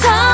서